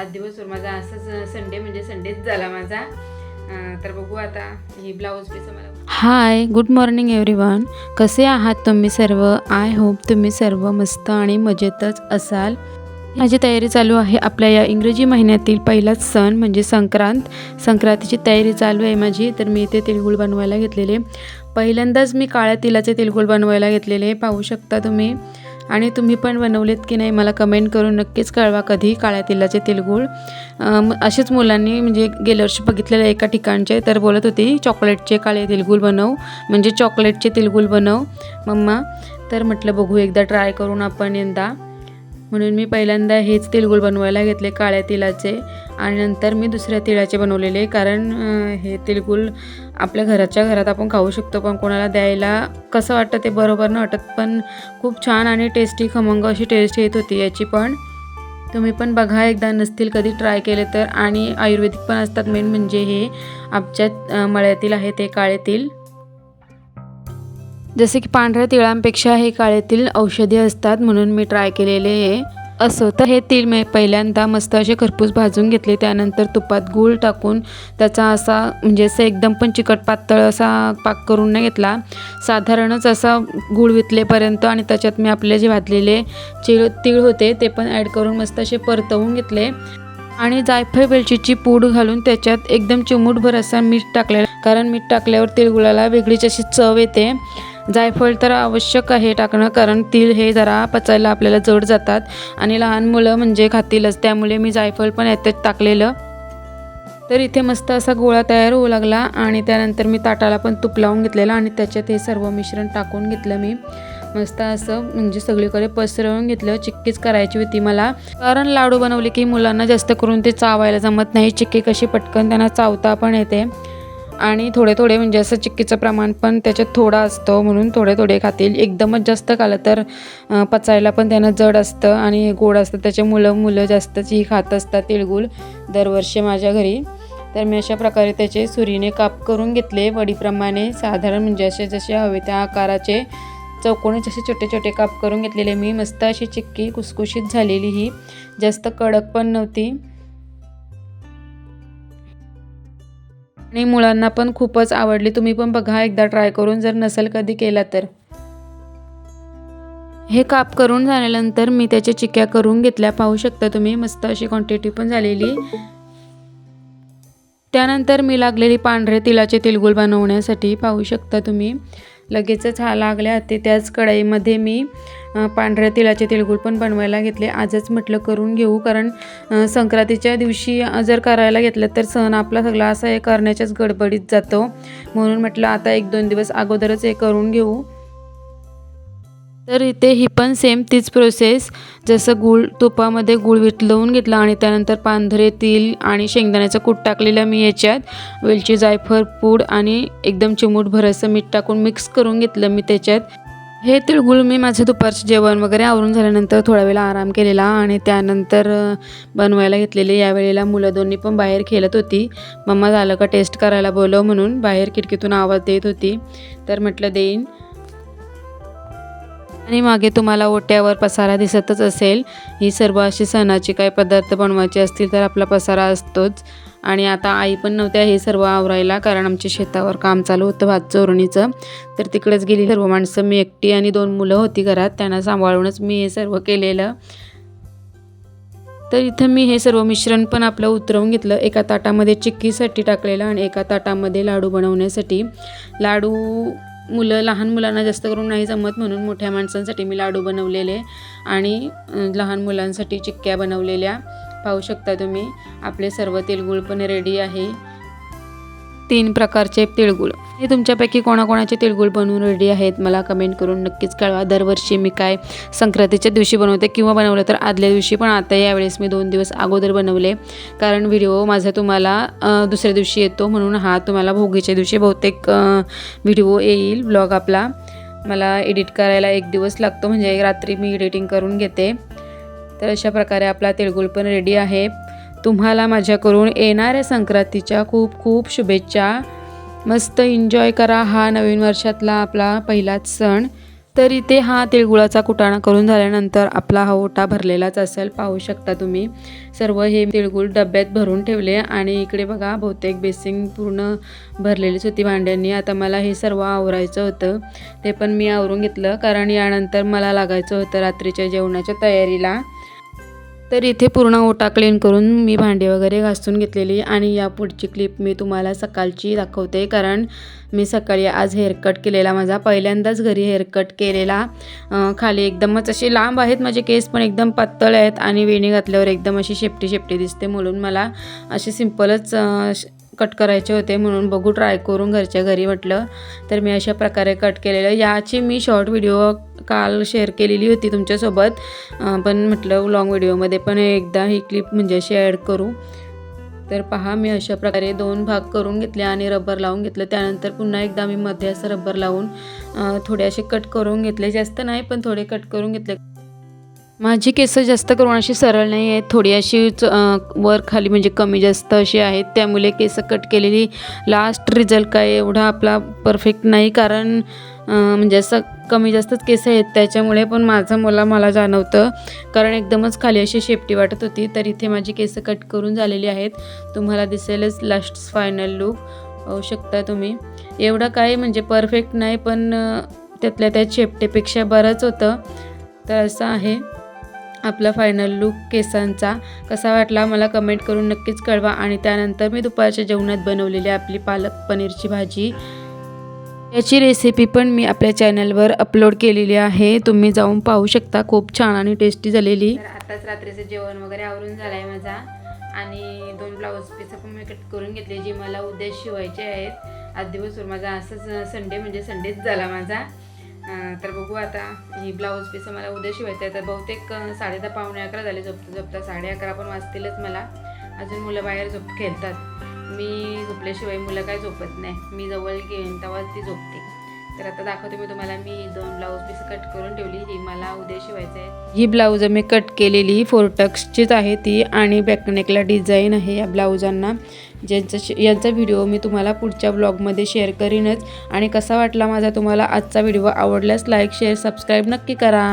आज दिवसभर माझा असाच संडे म्हणजे संडेच झाला माझा. तर बघू आता हे ब्लाऊज पीस मला हाय गुड मॉर्निंग एव्हरीवन कसे आहात तुम्ही सर्व? आय होप तुम्ही सर्व मस्त आणि मजेतच असाल. माझी तयारी चालू आहे आपल्या या इंग्रजी महिन्यातील पहिलाच सण म्हणजे संक्रांत. संक्रांतीची तयारी चालू आहे माझी तर मी इथे तिळगुळ बनवायला घेतलेले. पहिल्यांदाच मी काळ्या तिलाचे तिळगुळ बनवायला घेतलेले. पाहू शकता तुम्ही. आणि तुम्ही पण बनवलेत की नाही मला कमेंट करून नक्कीच कळवा. कधी काळ्या तिलाचे तिळगुळ असेच मुलांनी म्हणजे गेल्या वर्षी बघितलेलं एका ठिकाणचे तर बोलत होती चॉकलेटचे काळे तिळगुळ बनव. म्हणजे चॉकलेटचे तिळगुळ बनव मम्मा. तर म्हटलं बघू एकदा ट्राय करून आपण यंदा. म्हणून मी पहिल्यांदा हेच तिळगुळ बनवायला घेतले काळ्या तिळाचे. आणि नंतर मी दुसऱ्या तिळाचे बनवलेले कारण हे तिळगुळ आपल्या घराच्या घरात आपण खाऊ शकतो पण कोणाला द्यायला कसं वाटतं ते बरोबर न वाटत पण खूप छान आणि टेस्टी खमंग अशी टेस्ट येत होती याची पण. तुम्ही पण बघा एकदा नसतील कधी ट्राय केले तर. आणि आयुर्वेदिक पण असतात मेन म्हणजे हे आमच्या मळ्यातील आहे ते काळे तिळ. जसे की पांढऱ्या तिळांपेक्षा हे काळे औषधी असतात म्हणून मी ट्राय केलेले आहे. असं तर हे तीळ मी पहिल्यांदा मस्त असे खरपूस भाजून घेतले त्यानंतर तुपात गूळ टाकून त्याचा असा म्हणजे असं एकदम पण चिकट पातळ असा पाक करून नाही घेतला. साधारणच असा गूळ वितलेपर्यंत आणि त्याच्यात मी आपले जे भाजलेले चिळ तीळ होते ते पण ॲड करून मस्त असे परतवून घेतले. आणि जायफळ वेलचीची पूड घालून त्याच्यात एकदम चिमूटभर असा मीठ टाकलेला कारण मीठ टाकल्यावर तिळगुळाला वेगळीच अशी चव येते. जायफळ तर आवश्यक आहे टाकणं कारण तीळ हे जरा पचायला आपल्याला जड जातात आणि लहान मुलं म्हणजे खातीलच. त्यामुळे मी जायफळ पण याच्यात टाकलेलं. तर इथे मस्त असा गोळा तयार होऊ लागला आणि त्यानंतर मी ताटाला पण तूप लावून घेतलेलं आणि त्याच्यात हे सर्व मिश्रण टाकून घेतलं मी. मस्त असं म्हणजे सगळीकडे पसरवून घेतलं. चिक्कीच करायची होती मला. कारण लाडू बनवले की मुलांना जास्त करून ते चावायला जमत नाही. चिक्की कशी पटकन त्यांना चावता पण येते. आणि थोडे थोडे म्हणजे असं चिक्कीचं प्रमाण पण त्याच्यात थोडा असतो म्हणून थोडे थोडे खातील. एकदमच जास्त खालं तर पचायला पण त्यांना जड असतं आणि गोड असतं. त्याचे मुलं मुलं जास्तच ही खात असतात तिळगुळ दरवर्षी माझ्या घरी. तर मी अशा प्रकारे त्याचे सुरीने काप करून घेतले. वडीप्रमाणे साधारण म्हणजे असे जसे हवे त्या आकाराचे. चौकोनी जसे छोटे छोटे काप करून घेतलेले मी. मस्त अशी चिक्की कुसकुशीत झालेली ही. जास्त कडक पण नव्हती. आणि मुलांना पण खूपच आवडली. तुम्ही पण बघा एकदा ट्राय करून जर नसेल कधी केला तर. हे काप करून झाल्यानंतर मी त्याच्या चिक्या करून घेतल्या. पाहू शकता तुम्ही मस्त अशी क्वांटिटी पण झालेली. त्यानंतर मी लागलेली पांढरे तिलाचे तिळगुळ बनवण्यासाठी पाहू शकता तुम्ही. लगेचच हा लागल्या ते त्याच कढईमध्ये मी पांढऱ्या तिळाचे तिळगुळ पण बनवायला घेतले. आजच म्हटलं करून घेऊ कारण संक्रांतीच्या दिवशी जर करायला घेतलं तर सण आपला सगळा असा हे करण्याच्याच गडबडीत जातो. म्हणून म्हटलं आता एक दोन दिवस अगोदरच हे करून घेऊ. तर इथे ही पण सेम तीच प्रोसेस जसं गूळ तुपामध्ये गूळ वितलवून घेतला आणि त्यानंतर पांढरे तीळ आणि शेंगदाण्याचं कूट टाकलेलं मी याच्यात. वेलची जायफळ पूड आणि एकदम चिमूटभर असं मीठ टाकून मिक्स करून घेतलं मी त्याच्यात. हे तिळगुळ मी माझं दुपारचं जेवण वगैरे आवरून झाल्यानंतर थोडा वेळा आराम केलेला आणि त्यानंतर बनवायला घेतलेले यावेळेला मुलं दोन्ही पण बाहेर खेळत होती. मम्मा झालं का टेस्ट करायला बोलव म्हणून बाहेर खिडकीतून आवाज देत होती. तर म्हटलं देईन. आणि मागे तुम्हाला ओट्यावर पसारा दिसतच असेल. ही सर्व अशी सणाची काही पदार्थ बनवायचे असतील तर आपला पसारा असतोच. आणि आता आई पण नव्हत्या हे सर्व आवरायला कारण आमच्या शेतावर काम चालू होतं भात चोरणीचं. तर तिकडेच गेली सर्व माणसं. मी एकटी आणि दोन मुलं होती घरात. त्यांना सांभाळूनच मी हे सर्व केलेलं. तर इथं मी हे सर्व मिश्रण पण आपलं उतरवून घेतलं. एका ताटामध्ये चिक्कीसाठी टाकलेलं आणि एका ताटामध्ये लाडू बनवण्यासाठी. लाडू मुलं लहान मुलांना जास्त करून नाही जमत म्हणून मोठ्या माणसांसाठी मी लाडू बनवलेले आणि लहान मुलांसाठी चिक्क्या बनवलेल्या. पाहू शकता तुम्ही आपले सर्व तिळगुळ पण रेडी आहे. तीन प्रकारचे तिळगुळ. हे तुमच्यापैकी कोणाकोणाचे तिळगुळ बनवून रेडी आहेत मला कमेंट करून नक्कीच कळवा. दरवर्षी मी काय संक्रांतीच्या दिवशी बनवते किंवा बनवलं तर आदल्या दिवशी पण आता यावेळेस मी दोन दिवस अगोदर बनवले. कारण व्हिडिओ माझा तुम्हाला दुसऱ्या दिवशी येतो म्हणून हा तुम्हाला भोगीच्या दिवशी बहुतेक व्हिडिओ येईल ब्लॉग आपला. मला एडिट करायला एक दिवस लागतो म्हणजे रात्री मी एडिटिंग करून घेते. तर अशा प्रकारे आपला तिळगुळ पण रेडी आहे. तुम्हाला माझ्याकडून येणाऱ्या संक्रांतीच्या खूप खूप शुभेच्छा. मस्त एन्जॉय करा हा नवीन वर्षातला आपला पहिलाच सण. तर इथे हा तिळगुळाचा कुटाणा करून झाल्यानंतर आपला हा ओटा भरलेलाच असेल पाहू शकता तुम्ही. सर्व हे तिळगुळ डब्यात भरून ठेवले आणि इकडे बघा बहुतेक बेसिंग पूर्ण भरलेलीच होती भांड्यांनी. आता मला हे सर्व आवरायचं होतं. ते पण मी आवरून घेतलं कारण यानंतर मला लागायचं होतं रात्रीच्या जेवणाच्या तयारीला. तर इथे पूर्ण ओटा क्लीन करून मी भांडी वगैरे घासून घेतलेली आणि या पुढची क्लिप मी तुम्हाला सकाळची दाखवते. कारण मी सकाळी आज हेअरकट केलेला माझा पहिल्यांदाच घरी हेअरकट केलेला. खाली एकदमच असे लांब आहेत माझे केस पण एकदम पातळ आहेत आणि वेणी घातल्यावर एकदम अशी शेपटी शेपटी दिसते म्हणून मला असे सिम्पलच कट करायचे होते म्हणून बघू ट्राय करून घरच्या घरी म्हटलं. तर मी अशा प्रकारे कट केलेलं. याची मी शॉर्ट व्हिडिओ काल शेअर केलेली होती तुमच्यासोबत. पण म्हटलं लॉंग व्हिडिओमध्ये पण एकदा ही क्लिप म्हणजे अशी ॲड करू. तर पहा मी अशा प्रकारे दोन भाग करून घेतले आणि रबर लावून घेतलं. त्यानंतर पुन्हा एकदा मी मध्ये असं रबर लावून थोडे असे कट करून घेतले. जास्त नाही पण थोडे कट करून घेतले. माझी केस जास्त करून अशी सरळ नाही आहेत. थोडी अशी वर खाली म्हणजे कमी जास्त अशी आहेत. त्यामुळे केसं कट केलेली लास्ट रिझल्ट काय एवढा आपला परफेक्ट नाही. कारण म्हणजे असं कमी जास्तच केस आहेत. त्याच्यामुळे पण माझं मला मला जाणवतं. कारण एकदमच खाली अशी शेपटी वाटत होती. तर इथे माझी केस कट करून झालेली आहेत. तुम्हाला दिसेलच लास्ट फायनल लुक पाहू शकता तुम्ही. एवढं काय म्हणजे परफेक्ट नाही. पण त्यातल्या त्यात शेपटेपेक्षा बरंच होतं. तर असं आहे. आपला फायनल लुक केसांचा कसा वाटला मला कमेंट करून नक्कीच कळवा. आणि त्यानंतर मी दुपारच्या जेवणात बनवलेली आपली पालक पनीरची भाजी. याची रेसिपी पण मी आपल्या चॅनलवर अपलोड केलेली आहे. तुम्ही जाऊन पाहू शकता. खूप छान आणि टेस्टी झालेली. आताच रात्रीचं जेवण वगैरे आवरून झालं आहे माझा. आणि दोन ब्लाऊज पीस पण मी कट करून घेतले जी मला उद्या शिवायचे आहेत. आज दिवसभर माझा असंच संडे म्हणजे संडेच झाला माझा. तर बघू आता ही ब्लाऊज पीस मला उद्या शिवायचं आहे. तर बहुतेक साडे दहा पावणे अकरा झाले झोपता झोपता. साडे अकरा पण वाजतीलच मला. अजून मुलं बाहेर झोप खेळतात. मी झोपल्याशिवाय मुलं काय झोपत नाही. मी जवळ घेईन तेव्हाच ती झोपते. तर आता दाखवते मी तुम्हाला मी दोन ब्लाऊज पीस कट करून ठेवली ही मला उद्या शिवायचं आहे ही ब्लाऊज मी कट केलेली फोरटक्सचीच आहे ती आणि बॅकनेकला डिझाईन आहे या ब्लाऊजांना ज्यांचा शे यांचा व्हिडिओ मी तुम्हाला पुढच्या ब्लॉगमध्ये शेअर करीनच. आणि कसा वाटला माझा तुम्हाला आजचा व्हिडिओ आवडल्यास लाईक शेअर सबस्क्राईब नक्की करा.